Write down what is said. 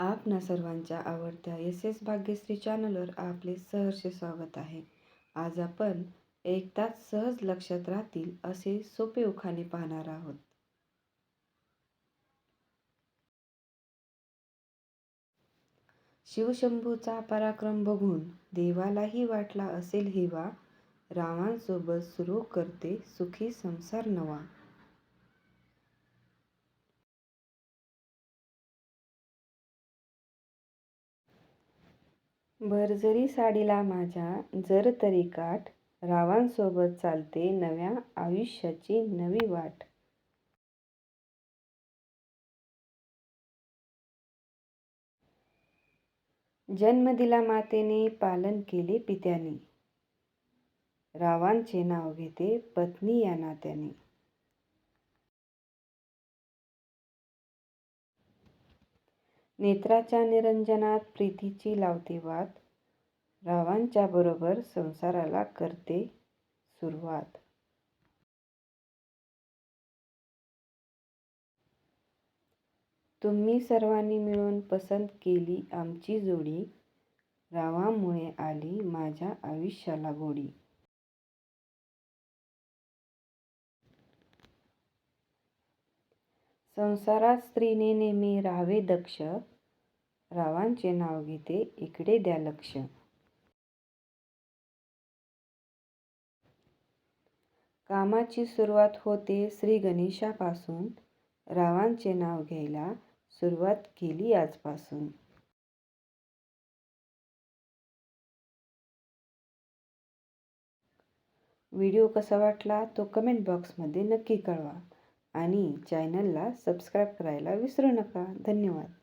आपणा सर्वांच्या आवडत्या एस एस भाग्यश्री चॅनलवर आपले सहर्ष स्वागत आहे. आज आपण एक तास सहज लक्षात राहतील असे सोपे उखाणे पाहणार आहोत. शिवशंभूचा पराक्रम बघून देवालाही वाटला असेल हेवा रावांसोबत सुरू करते सुखी संसार नवा. भरजरी साडीला माझ्या जर तरी काठ रावांसोबत चालते नव्या आयुष्याची नवी वाट. जन्म दिला मातेने पालन केले पित्याने. रावांचे नाव घेते पत्नी या नात्याने. नेत्राच्या निरंजनात प्रीतीची लावते वाद रावांच्या बरोबर संसाराला करते सुरुवात. तुम्ही सर्वांनी मिळून पसंत केली आमची जोडी. रावामुळे आली माझ्या आयुष्याला गोडी. संसारात स्त्रीने नेहमी राहावे दक्ष. रावांचे नाव घेते इकडे द्या लक्ष. कामाची सुरुवात होते श्री गणेशापासून. रावांचे नाव घ्यायला सुरुवात केली आजपासून. व्हिडिओ कसा वाटला तो कमेंट बॉक्समध्ये नक्की कळवा आणि चॅनलला सबस्क्राईब करायला विसरू नका. धन्यवाद.